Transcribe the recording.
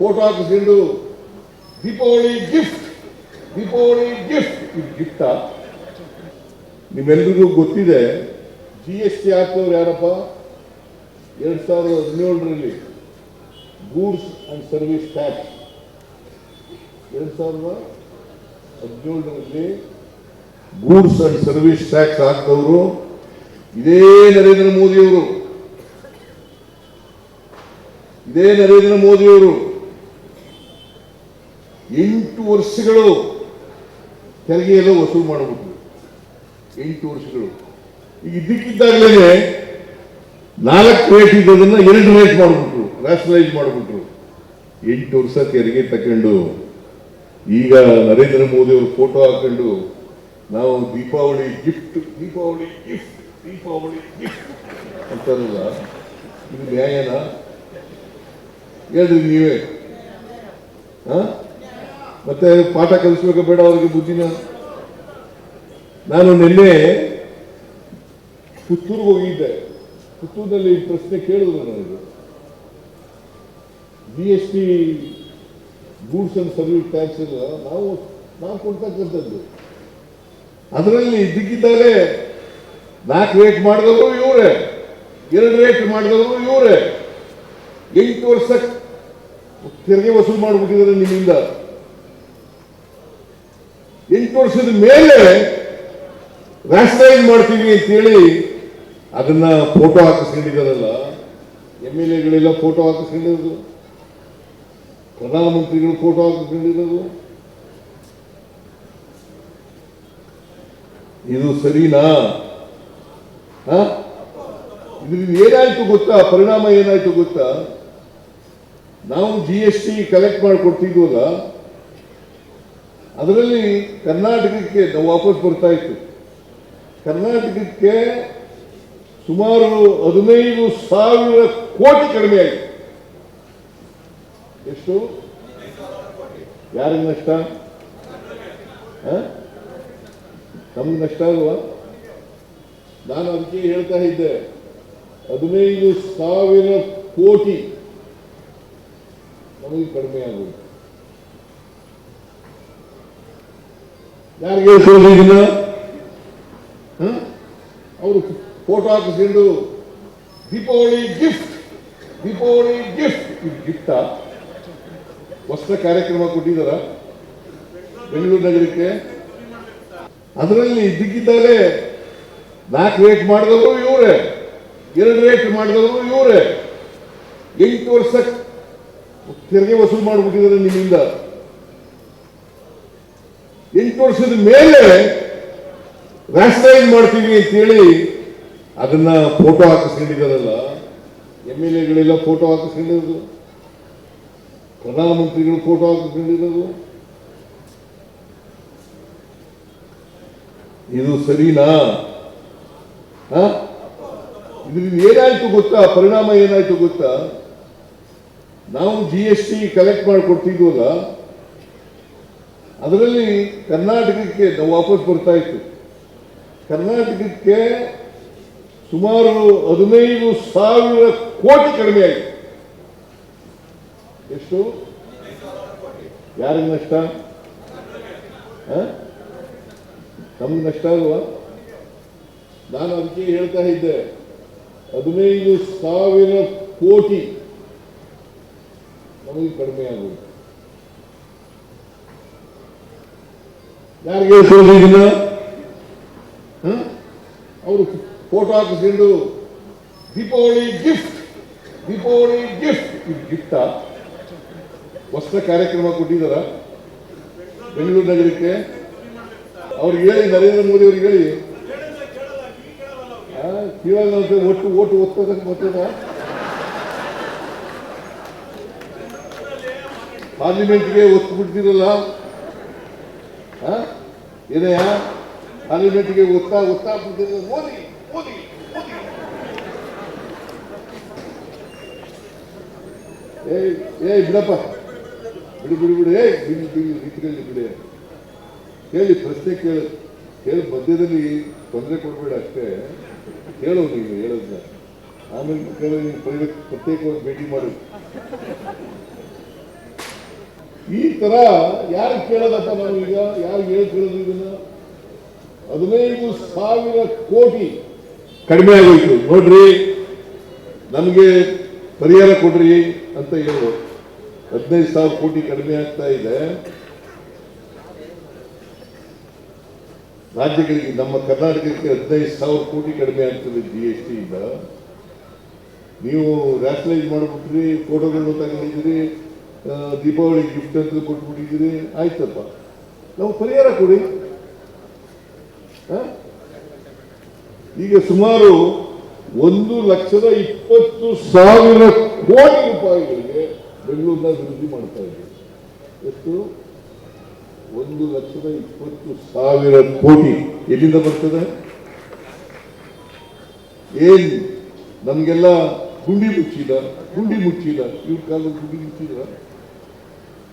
Photo ಹಾಕಿಸ್ಕೊಂಡು Deepavali gift Deepavali gift ಇದು gift ನಿಮ್ಮೆಲ್ರಿಗೂ ಗೊತ್ತಿದೆ ಜಿ ಎಸ್ ಟಿ ಹಾಕಿದವ್ರು ಯಾರಪ್ಪ? ಎರಡು ಸಾವಿರದ ಹದಿನೇಳರಲ್ಲಿ ಗೂಡ್ಸ್ ಆ್ಯಂಡ್ ಸರ್ವಿಸ್ ಟ್ಯಾಕ್ಸ್. ಎರಡು ಸಾವಿರದ ಹದಿನೇಳರಲ್ಲಿ ಗೂಡ್ಸ್ ಆ್ಯಂಡ್ ಸರ್ವಿಸ್ ಟ್ಯಾಕ್ಸ್ ಹಾಕಿದವರು ಇದೇ ನರೇಂದ್ರ ಮೋದಿಯವರು. ಇದೇ ನರೇಂದ್ರ ಮೋದಿಯವರು. ಎಂಟು ವರ್ಷಗಳು ತೆರಿಗೆಯಲ್ಲೂ ವಸೂಲು ಮಾಡಬಹುದು ಎಂಟು ವರ್ಷಗಳು. ಈಗ ಇದಕ್ಕಿದ್ದಾಗಲೇ ನಾಲ್ಕು ರೇಟ್ ಇದ್ದದನ್ನ ಎರಡು ರೇಟ್ ಮಾಡಿಬಿಟ್ರು ರ್ಯಾಷನಲೈಸ್ ಮಾಡಿಬಿಟ್ರು. ಎಂಟು ವರ್ಷ ತೆರಿಗೆ ತಕೊಂಡು ಈಗ ನರೇಂದ್ರ ಮೋದಿ ಅವರು ಫೋಟೋ ಹಾಕೊಂಡು ನಾವು Deepavali gift Deepavali gift Deepavali gift ಅಂತಾರಲ್ಲ, ಇದು ನ್ಯಾಯನಾ? ಹೇಳ್ರಿ ನೀವೇ. ಹ? ಮತ್ತೆ ಪಾಠ ಕಲಿಸ್ಬೇಕು ಬೇಡ ಅವ್ರಿಗೆ ಬುದ್ಧಿನ. ನಾನು ನಿನ್ನೆ ಪುತ್ತೂರಿಗೆ ಹೋಗಿದ್ದೆ. ಪುತ್ತೂರಿನಲ್ಲಿ ಪ್ರಶ್ನೆ ಕೇಳಿದ್ರು ನನಗೆ. G S T goods and service tax ನಾವು ನಾವು ಕೊಡ್ತಕ್ಕಂಥದ್ದು. ಅದರಲ್ಲಿ ಇದ್ದಕ್ಕಿದ್ದಾಗಲೇ ನಾಲ್ಕು ರೇಟ್ ಮಾಡಿದವರು ಇವರೇ. ಎರಡು ರೇಟ್ ಮಾಡಿದವರು ಇವರೇ. ಎಂಟು ವರ್ಷ ತೆರಿಗೆ ವಸೂಲು ಮಾಡಿಬಿಟ್ಟಿದ್ದಾರೆ ನಿಮ್ಮಿಂದ. ಎಂಟು ವರ್ಷದ ಮೇಲೆ ರಾಷ್ಟ್ರೈಸ್ ಮಾಡ್ತೀವಿ ಅಂತೇಳಿ ಅದನ್ನ ಫೋಟೋ ಹಾಕಿಸ್ಕೊಂಡಿದ್ದಾರಲ್ಲ, ಎಂ ಎಲ್ ಎಗಳೆಲ್ಲ ಫೋಟೋ ಹಾಕಿಸ್ಕೊಂಡಿರೋದು, ಪ್ರಧಾನಮಂತ್ರಿಗಳು ಫೋಟೋ ಹಾಕಿಸ್ಕೊಂಡಿರೋದು. ಇದು ಸರಿನಾ? ಇದ್ರಿಂದ ಏನಾಯ್ತು ಗೊತ್ತಾ? ಪರಿಣಾಮ ಏನಾಯ್ತು ಗೊತ್ತಾ? ನಾವು ಜಿ ಎಸ್ ಟಿ ಕಲೆಕ್ಟ್ ಮಾಡಿಕೊಡ್ತಿದ್ವಲ್ಲ ಅದರಲ್ಲಿ ಕರ್ನಾಟಕಕ್ಕೆ ವಾಪಸ್ ಬರ್ತಾ ಇತ್ತು. ಕರ್ನಾಟಕಕ್ಕೆ ಸುಮಾರು ಹದಿನೈದು ಸಾವಿರ ಕೋಟಿ ಕಡಿಮೆ ಆಯಿತು. ಎಷ್ಟು? ಯಾರಿಗೆ ನಷ್ಟ? ನಮ್ಗೆ ನಷ್ಟ ಅಲ್ವಾ? ನಾನು ಅದಕ್ಕೆ ಹೇಳ್ತಾ ಇದ್ದೆ, ಹದಿನೈದು ಸಾವಿರ ಕೋಟಿ ನಮಗೆ ಕಡಿಮೆ ಆಗೋದು ಯಾರಿಗೆ ಇದನ್ನ? ಅವರು ಫೋಟೋ ಹಾಕಿಸ್ಕೊಂಡು, ದೀಪಾವಳಿ ಗಿಫ್ಟ್ ದೀಪಾವಳಿ ಗಿಫ್ಟ್ ಇದು ಗಿಫ್ಟ ಹೊಸ ಕಾರ್ಯಕ್ರಮ ಕೊಟ್ಟಿದ್ದಾರ? ಬೆಂಗಳೂರು ನಗರಕ್ಕೆ? ಅದರಲ್ಲಿ ಇದ್ದಕ್ಕಿದ್ದಾಗಲೇ ನಾಲ್ಕು ರೇಟ್ ಮಾಡಿದವರು ಇವರೇ, ಎರಡು ರೇಟ್ ಮಾಡಿದವರು ಇವರೇ. ಎಂಟು ವರ್ಷ ತೆರಿಗೆ ವಸೂಲು ಮಾಡಿಬಿಟ್ಟಿದ್ದಾರೆ ನಿಮ್ಮಿಂದ. ಎಂಟು ವರ್ಷದ ಮೇಲೆ ರ್ಯಾಷನಲೈಸ್ ಮಾಡ್ತೀವಿ ಅಂತೇಳಿ ಅದನ್ನ ಫೋಟೋ ಹಾಕಿಸ್ಕೊಂಡಿದ್ದಾರಲ್ಲ ಎಂ ಎಲ್ ಎಗಳೆಲ್ಲ ಫೋಟೋ ಹಾಕಿಸ್ಕೊಂಡಿರೋದು, ಪ್ರಧಾನಮಂತ್ರಿಗಳು ಫೋಟೋ ಹಾಕಿಸ್ಕೊಂಡಿರೋದು. ಇದು ಸರಿನಾ? ಇದರಿಂದ ಏನಾಯ್ತು ಗೊತ್ತಾ? ಪರಿಣಾಮ ಏನಾಯ್ತು ಗೊತ್ತಾ? ನಾವು ಜಿ ಎಸ್ ಟಿ ಕಲೆಕ್ಟ್ ಮಾಡಿಕೊಡ್ತಿದ್ವಲ್ಲ ಅದರಲ್ಲಿ ಕರ್ನಾಟಕಕ್ಕೆ ವಾಪಸ್ ಬರ್ತಾ ಇತ್ತು. ಕರ್ನಾಟಕಕ್ಕೆ ಸುಮಾರು ಹದಿನೈದು ಸಾವಿರ ಕೋಟಿ ಕಡಿಮೆ ಆಯಿತು. ಎಷ್ಟು? ಯಾರಿಗೆ ನಷ್ಟ? ನಮ್ಗೆ ನಷ್ಟ ಅಲ್ವಾ? ನಾನು ಅದಕ್ಕೆ ಹೇಳ್ತಾ ಇದ್ದೆ, ಹದಿನೈದು ಸಾವಿರ ಕೋಟಿ ನಮಗೆ ಕಡಿಮೆ ಆಗೋದು ಯಾರಿಗೆ ಹೇಳ್ತಾರೆ ಅವರು ಫೋಟೋ ಹಾಕಿಸ್ಕೊಂಡು, ದೀಪಾವಳಿ ಗಿಫ್ಟ್ ದೀಪಾವಳಿ ಗಿಫ್ಟ್ ಇದು ಹೊಸ ಕಾರ್ಯಕ್ರಮ ಕೊಟ್ಟಿದ್ದಾರ? ಬೆಂಗಳೂರು ನಗರಕ್ಕೆ ಅವ್ರಿಗೆ ಹೇಳಿ, ನರೇಂದ್ರ ಮೋದಿ ಅವ್ರಿಗೆ ಹೇಳಿ. ಕೇಳಲ್ಲ ಅಂತ ಒಟ್ಟು ಓಟು ಒತ್ತೋದಕ್ಕೆ ಬರ್ತದ ಪಾರ್ಲಿಮೆಂಟ್ಗೆ ಒತ್ತು ಬಿಡ್ತಿರಲ್ಲ ಏನಯ್ಯ ಪಾರ್ಲಿಮೆಂಟ್ಗೆ ಒತ್ತಾ ಬಿಡ್ತಿರಲ್ಲ ಮೋದಿ ಮೋದಿ ಮೋದಿ. ಏಯ್ ಏಯ್ ಬಿಡಪ್ಪ. ಬಿಡು ಬಿಡು ಬಿಡು. ಏಯ್, ಬಿಡಿ ಬಿಡಿ ರೀತಿಯಲ್ಲಿ ಬಿಡಿ. ಕೇಳಿ, ಪ್ರಶ್ನೆ ಕೇಳು. ಕೇಳಿ, ಮಧ್ಯದಲ್ಲಿ ತೊಂದರೆ ಕೊಡಬೇಡ ಅಷ್ಟೇ. ಕೇಳು ನೀವು ಹೇಳೋದನ್ನ. ಆಮೇಲೆ ಕೇಳಿ ಪ್ರತ್ಯೇಕವಾಗಿ ಭೇಟಿ ಮಾಡು. ಈ ತರ ಯಾರು ಕೇಳೋದಪ್ಪ ನಾವು ಈಗ? ಯಾರು ಹೇಳಿ ಕೇಳೋದು ಇದನ್ನ? ಹದಿನೈದು ಸಾವಿರ ಕೋಟಿ ಕಡಿಮೆ ಆಗೋಯ್ತು. ನೋಡ್ರಿ, ನಮಗೆ ಪರಿಹಾರ ಕೊಡ್ರಿ ಅಂತ ಹೇಳೋದು ಹದಿನೈದು ಸಾವಿರ ಕೋಟಿ ಕಡಿಮೆ ಆಗ್ತಾ ಇದೆ. ರಾಜ್ಯಗಳಿಗೆ, ನಮ್ಮ ಕರ್ನಾಟಕಕ್ಕೆ ಹದಿನೈದು ಸಾವಿರ ಕೋಟಿ ಕಡಿಮೆ ಆಗ್ತದೆ ಜಿ ಎಸ್ ಟಿಯಿಂದ ನೀವು ರ್ಯಾಷನಲೈಸ್ ಮಾಡಿಬಿಟ್ರಿ ಫೋಟೋಗಳು ತಗೊಂಡಿದ್ದೀರಿ. ದೀಪಾವಳಿ ಗಿಫ್ಟ್ ಅಂತ ಕೊಟ್ಬಿಟ್ಟಿದ್ದೀರಿ ಆಯ್ತಪ್ಪ. ನಾವು ಪರಿಹಾರ ಕೊಡಿ? ಈಗ ಸುಮಾರು ಒಂದು ಲಕ್ಷದ ಇಪ್ಪತ್ತು ಸಾವಿರ ಕೋಟಿ ರೂಪಾಯಿಗಳಿಗೆ ಬೆಂಗಳೂರಿನ ಅಭಿವೃದ್ಧಿ ಮಾಡ್ತಾ ಇದ್ದೀವಿ. ಎಷ್ಟು ಒಂದು ಲಕ್ಷದ ಇಪ್ಪತ್ತು ಸಾವಿರ ಕೋಟಿ ಎಲ್ಲಿಂದ ಬರ್ತದೆ? ಏನು? ನಮಗೆಲ್ಲ ಗುಂಡಿ ಮುಚ್ಚಿದ ಗುಂಡಿ ಮುಚ್ಚಿದ. ಇವ್ರ ಕಾಲದಲ್ಲಿ ಗುಂಡಿ ಮುಚ್ಚಿದ